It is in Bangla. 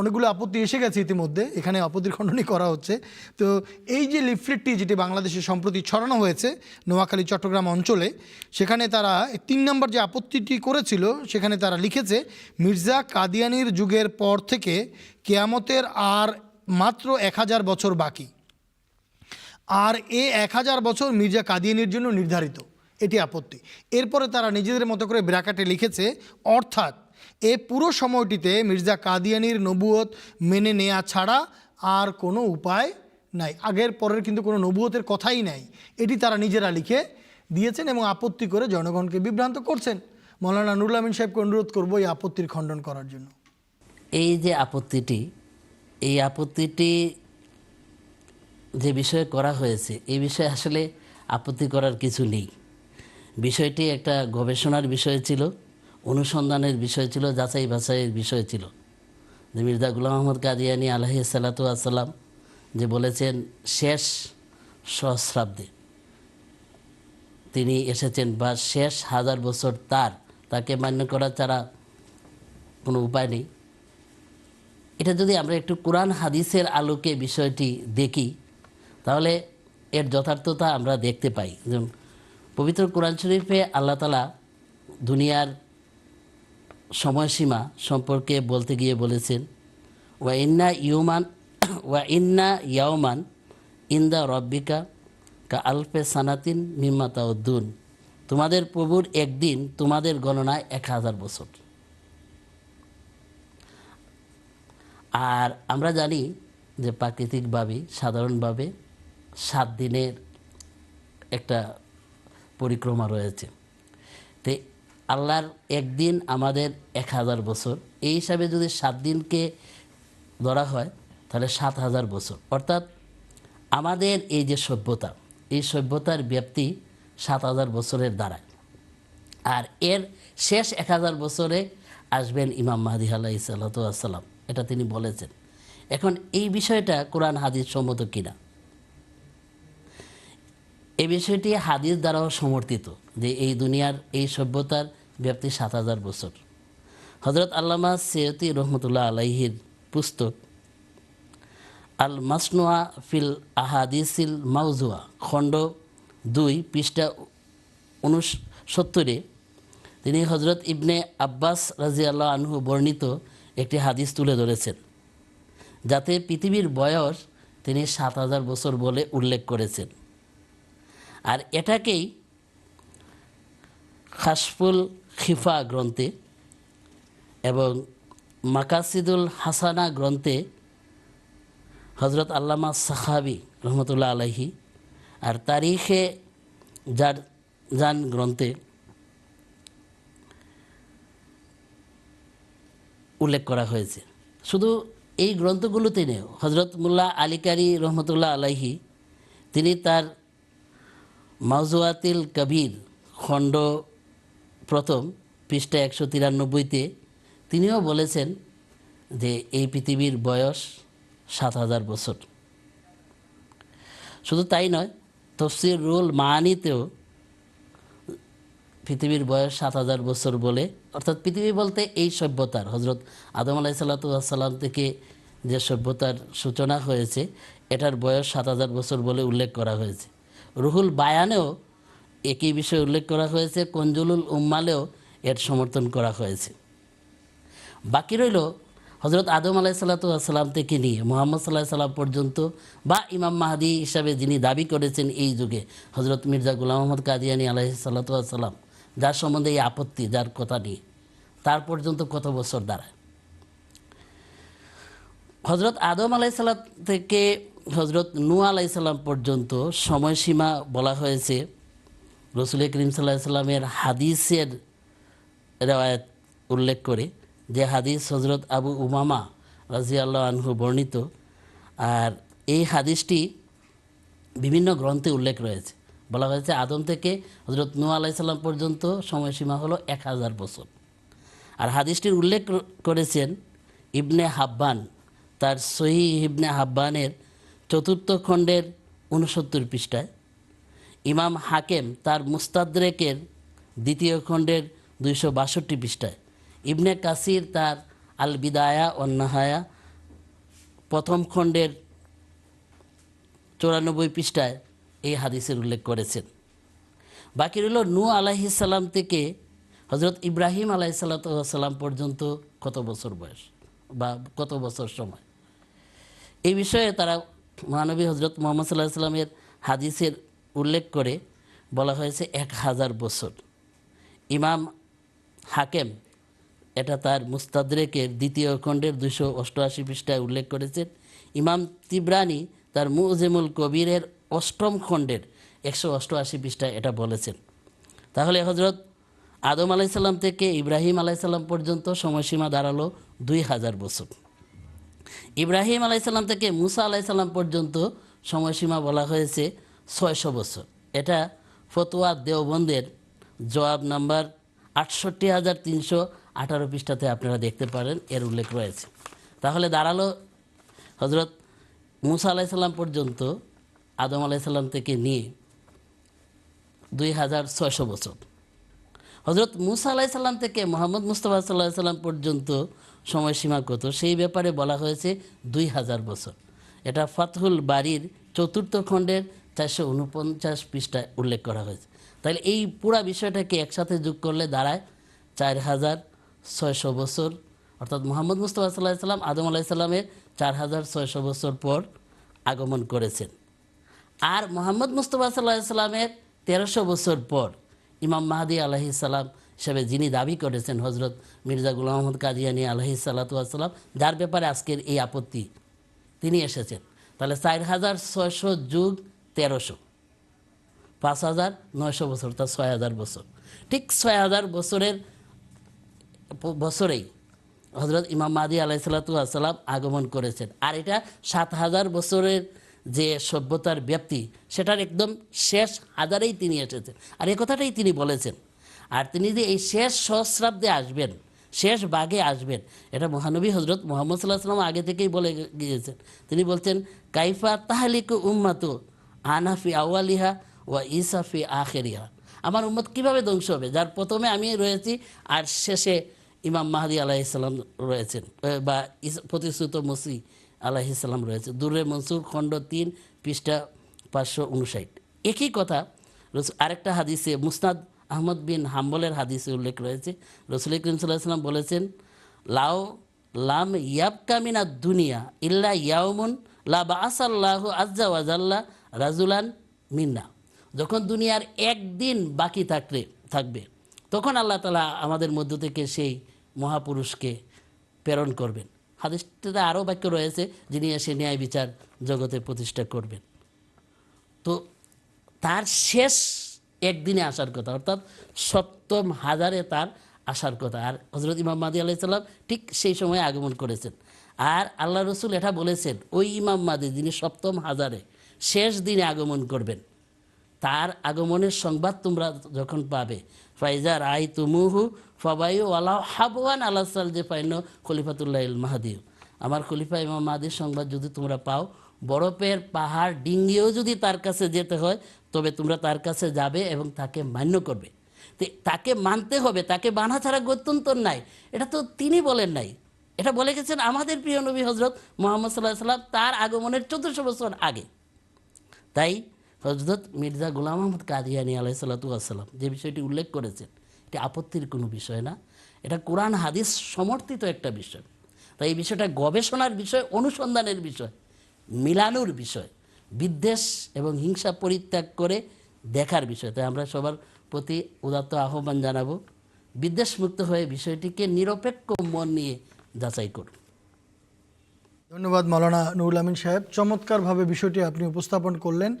অনেকগুলো আপত্তি এসে গেছে ইতিমধ্যে, এখানে আপত্তির খণ্ডনই করা হচ্ছে। তো এই যে লিফলেটটি যেটি বাংলাদেশে সম্প্রতি ছড়ানো হয়েছে নোয়াখালী, চট্টগ্রাম অঞ্চলে, সেখানে তারা তিন নম্বর যে আপত্তিটি করেছিল, সেখানে তারা লিখেছে, মির্জা কাদিয়ানির যুগের পর থেকে কেয়ামতের আর মাত্র এক হাজার বছর বাকি। আর এ এক হাজার বছর মির্জা কাদিয়ানির জন্য নির্ধারিত। এটি আপত্তি। এরপরে তারা নিজেদের মতো করে ব্র্যাকেটে লিখেছে, অর্থাৎ এ পুরো সময়টিতে মির্জা কাদিয়ানির নবুয়ত মেনে নেওয়া ছাড়া আর কোনো উপায় নাই। আগের পরের কিন্তু কোনো নবুয়তের কথাই নাই। এটি তারা নিজেরা লিখে দিয়েছেন এবং আপত্তি করে জনগণকে বিভ্রান্ত করছেন। মৌলানা নুরুল আমিন সাহেবকে অনুরোধ করব এই আপত্তির খণ্ডন করার জন্য। এই যে আপত্তিটি, এই আপত্তিটি যে বিষয়ে করা হয়েছে, এই বিষয়ে আসলে আপত্তি করার কিছু নেই। বিষয়টি একটা গবেষণার বিষয় ছিল। অনুসন্ধানের বিষয় ছিল, যাচাই বাছাইয়ের বিষয় ছিল। যে মির্জা গুলাম আহমদ কাদিয়ানি আলহি সাল্লাতু আসসালাম যে বলেছেন, শেষ সহস্রাব্দে তিনি এসেছেন বা শেষ হাজার বছর তার, তাকে মান্য করা ছাড়া কোনো উপায় নেই। এটা যদি আমরা একটু কোরআন হাদিসের আলোকে বিষয়টি দেখি, তাহলে এর যথার্থতা আমরা দেখতে পাই। যেমন, পবিত্র কোরআন শরীফে আল্লাহ তালা দুনিয়ার সময়সীমা সম্পর্কে বলতে গিয়ে বলেছেন, ওয়া ইন্না ইউমান, ওয়া ইন্না ইয়াওমান ইন্দা রব্বিকা কা আলফে সানাতিন মিম্মাতা উদ্দুন তোমাদের প্রভুর একদিন তোমাদের গণনায় এক হাজার বছর। আর আমরা জানি যে প্রাকৃতিকভাবে, সাধারণভাবে সাত দিনের একটা পরিক্রমা রয়েছে। তো আল্লাহর একদিন আমাদের এক হাজার বছর। এই হিসাবে যদি সাত দিনকে ধরা হয়, তাহলে সাত হাজার বছর। অর্থাৎ আমাদের এই যে সভ্যতা, এই সভ্যতার ব্যাপ্তি সাত হাজার বছরের দ্বারায়। আর এর শেষ এক হাজার বছরে আসবেন ইমাম মাহাদি আল্লাহ সাল্লাম এটা তিনি বলেছেন। এখন এই বিষয়টা কোরআন হাদিস সম্মত কিনা? এই বিষয়টি হাদিস দ্বারাও সমর্থিত যে এই দুনিয়ার এই সভ্যতার ব্যাপ্তি সাত হাজার বছর। হজরত আল্লামা সৈয়দি রহমতুল্লাহ আলাইহির পুস্তক আল মাসনুয়া ফিল আহাদিসিল মাউজুয়া খণ্ড দুই, পৃষ্ঠা উনসত্তরে। তিনি হজরত ইবনে আব্বাস রাজি আল্লাহ আনহু বর্ণিত একটি হাদিস তুলে ধরেছেন, যাতে পৃথিবীর বয়স তিনি সাত হাজার বছর বলে উল্লেখ করেছেন। আর এটাকেই খাসফুল খিফা গ্রন্থে এবং মাকাসিদুল হাসানা গ্রন্থে হজরত আল্লামা সাহাবি রহমতুল্লাহ আলহি আর তারিখে যার যান গ্রন্থে উল্লেখ করা হয়েছে। শুধু এই গ্রন্থগুলোতে নেই হজরত মুল্লা আলিকারি রহমতুল্লাহ আলাইহি তিনি তার মাউজুয়াতিল কবির খণ্ড প্রথম পৃষ্ঠা একশো তিরানব্বইতে তিনিও বলেছেন যে এই পৃথিবীর বয়স সাত হাজার বছর। শুধু তাই নয়, তফসির রুল মানিতেও পৃথিবীর বয়স সাত হাজার বছর বলে, অর্থাৎ পৃথিবী বলতে এই সভ্যতার, হজরত আদম আলাহি সাল্লাতাম থেকে যে সভ্যতার সূচনা হয়েছে, এটার বয়স সাত হাজার বছর বলে উল্লেখ করা হয়েছে। রুহুল বায়ানেও একই বিষয়ে উল্লেখ করা হয়েছে কঞ্জুলুল উম্মালেও এর সমর্থন করা হয়েছে। বাকি রইল হজরত আদম আলাহি সাল্লাতাম থেকে নিয়ে মোহাম্মদ সাল্লাহ সাল্লাম পর্যন্ত বা ইমাম মাহাদি হিসাবে যিনি দাবি করেছেন এই যুগে হজরত মির্জা গুলাম মোহাম্মদ কাদিয়ানি আলাহি সাল্লাতাম যার সম্বন্ধে এই আপত্তি, যার কথা নিয়ে, তার পর্যন্ত কত বছর দাঁড়ায়? হজরত আদম আলাইসাল্লাম থেকে হজরত নু আলাইসাল্লাম পর্যন্ত সময়সীমা বলা হয়েছে রসুল করিম সাল্লাহ সাল্লামের হাদিসের রেওয়ায়ত উল্লেখ করে যে হাদিস হজরত আবু উমামা রাজি আল্লাহ আনহু বর্ণিত। আর এই হাদিসটি বিভিন্ন গ্রন্থে উল্লেখ রয়েছে। বলা হয়েছে আদম থেকে হজরত নু আলাইসাল্লাম পর্যন্ত সময়সীমা হলো এক হাজার বছর। আর হাদিসটির উল্লেখ করেছেন ইবনে হাব্বান, তার সহি ইবনে হাব্বানের চতুর্থ খণ্ডের উনসত্তর পৃষ্ঠায়। ইমাম হাকেম তার মুস্তাদ্রেকের দ্বিতীয় খণ্ডের দুইশো বাষট্টি পৃষ্ঠায়। ইবনে কাসির তার আল বিদায়া অন্নাহায়া প্রথম খণ্ডের চৌরানব্বই পৃষ্ঠায় এই হাদিসের উল্লেখ করেছেন। বাকি রইল নূ আলাইহিসাল্লাম থেকে হজরত ইব্রাহিম আলাইসাল্লাম পর্যন্ত কত বছর বয়স বা কত বছর সময়? এই বিষয়ে তারা মহানবী হজরত মোহাম্মদ সাল্লাহ সাল্লামের হাদিসের উল্লেখ করে বলা হয়েছে এক হাজার বছর। ইমাম হাকেম, এটা তার মুস্তাদরেকের দ্বিতীয় খণ্ডের দুশো অষ্টআশি পৃষ্ঠায় উল্লেখ করেছেন। ইমাম তিব্রানি তার মুজেমুল কবিরের অষ্টম খণ্ডের একশো অষ্টআশি পৃষ্ঠায় এটা বলেছেন। তাহলে হজরত আদম আলাইসাল্লাম থেকে ইব্রাহিম আলাইসাল্লাম পর্যন্ত সময়সীমা দাঁড়াল দুই হাজার বছর। ইব্রাহিম আলাইসাল্লাম থেকে মুসা আলাইসাল্লাম পর্যন্ত সময়সীমা বলা হয়েছে ছয়শো বছর। এটা ফতোয়া দেওবন্দের জবাব নাম্বার আটষট্টি হাজার তিনশো আঠারো পৃষ্ঠাতে আপনারা দেখতে পারেন, এর উল্লেখ রয়েছে। তাহলে দাঁড়াল হজরত মুসা আলাইসাল্লাম পর্যন্ত, আদম আলাইসাল্লাম থেকে নিয়ে দুই হাজার ছয়শো বছর। হজরত মুসা আলাইসাল্লাম থেকে মোহাম্মদ মুস্তফা সাল্লাহ সাল্লাম পর্যন্ত সময়সীমা কত? সেই ব্যাপারে বলা হয়েছে দুই হাজার বছর। এটা ফাতহুল বাড়ির চতুর্থ খণ্ডের চারশো উনপঞ্চাশ পৃষ্ঠায় উল্লেখ করা হয়েছে। তাহলে এই পুরা বিষয়টাকে একসাথে যোগ করলে দাঁড়ায় চার হাজার ছয়শো বছর। অর্থাৎ মোহাম্মদ মুস্তফা সাল্লাহ সাল্লাম আদম আলাইসাল্লামের চার হাজার ছয়শো বছর পর আগমন করেছেন। আর মোহাম্মদ মুস্তফা সাল্লাহ সাল্লামের তেরোশো বছর পর ইমাম মাহাদি আলহি সাল্লাম হিসেবে যিনি দাবি করেছেন হজরত মির্জা গুলাম মোহাম্মদ কাদিয়ানি আলহি সাল্লাতাম যার ব্যাপারে আজকের এই আপত্তি তিনি এসেছেন। তাহলে চার হাজার ছয়শো যুগ তেরোশো। পাঁচ হাজার, নয়শো বছর অর্থাৎ ছয় হাজার বছর। ঠিক ছয় হাজার বছরের বছরেই হজরত ইমাম মাদি আলাইসাল্লাতু আসসালাম আগমন করেছেন। আর এটা সাত হাজার বছরের যে সভ্যতার ব্যাপ্তি, সেটার একদম শেষ হাজারেই তিনি এসেছেন। আর এ কথাটাই তিনি বলেছেন। আর তিনি যে এই শেষ সহস্রাব্দে আসবেন, শেষ বাঘে আসবেন, এটা মহানবী হজরত মোহাম্মদ সাল্লাহ সাল্লাম আগে থেকেই বলে গিয়েছেন। তিনি বলছেন, কাইফা তাহলিকু উম্মাতু আনাফি আওয়ালিহা ওয়া ইসাফি আখেরিহা। আমার উম্মত কীভাবে ধ্বংস হবে? যার প্রথমে আমি রয়েছি আর শেষে ইমাম মাহাদি আলাইসাল্লাম রয়েছেন বা প্রতিশ্রুত মসি আলাইসাল্লাম রয়েছে। দূরে মনসুর, খণ্ড তিন, পৃষ্ঠা পাঁচশো উনষাট একই কথা আরেকটা হাদিসে, মুসনাদ আহমদ বিন হাম্বলের হাদিসে উল্লেখ রয়েছে। রসুল করিম সাল্লাহ সাল্লাম বলেছেন লাও লাম ইয়াবকামিনা দুনিয়া ইল্লা ইয়াউমুন লা বাসাল্লাহু আজ্জা ওয়াজাল্লা রাজুলান মিন্না। যখন দুনিয়ার একদিন বাকি থাকলে, থাকবে, তখন আল্লাহ তালা আমাদের মধ্য থেকে সেই মহাপুরুষকে প্রেরণ করবেন। হাদিসটাতে আরও বাক্য রয়েছে, যিনি এসে ন্যায় বিচার জগতে প্রতিষ্ঠা করবেন। তো তার শেষ একদিনে আসার কথা, অর্থাৎ সপ্তম হাজারে তার আসার কথা। আর হজরত ইমাম মাদি আলাইসাল্লাম ঠিক সেই সময় আগমন করেছেন। আর আল্লাহ রসুল এটা বলেছেন, ওই ইমাম মাদি যিনি সপ্তম হাজারে শেষ দিনে আগমন করবেন তার আগমনের সংবাদ তোমরা যখন পাবে। ফাইজার আই তুমুহু ফবায়ু আলাহ হাবওয়ান আল্লাহ সাল যে পাইন খলিফাতুল্লাহ ইল মাহাদিউ আমার খলিফা ইমাম মাহাদির সংবাদ যদি তোমরা পাও, বরফের পাহাড় ডিঙ্গিয়েও যদি তার কাছে যেতে হয়, তবে তোমরা তার কাছে যাবে এবং তাকে মান্য করবে। তাকে মানতে হবে, তাকে বানা ছাড়া গত্যন্তর নাই। এটা তো তিনি বলেন নাই। এটা বলে গেছেন আমাদের প্রিয় নবী হজরত মোহাম্মদ সাল্লাহ সাল্লাম তার আগমনের চোদ্দশো বছর আগে। তাই হজরত মির্জা গুলাম আহমদ কাদিয়ানি আলাইসাল্লাতু আসসালাম যে বিষয়টি উল্লেখ করেছেন, এটি আপত্তির কোনো বিষয় না। এটা কোরআন হাদিস সমর্থিত একটা বিষয়। তাই এই বিষয়টা গবেষণার বিষয়, অনুসন্ধানের বিষয়, মিলানোর বিষয়, বিদ্বেষ এবং হিংসা পরিত্যাগ করে দেখার বিষয়। তাই আমরা সবার প্রতি উদাত্ত আহ্বান জানাব, বিদ্বেষমুক্ত হয়ে বিষয়টিকে নিরপেক্ষ মন নিয়ে যাচাই করুন। ধন্যবাদ মাওলানা নুরুল আমিন সাহেব। চমৎকারভাবে বিষয়টি আপনি উপস্থাপন করলেন।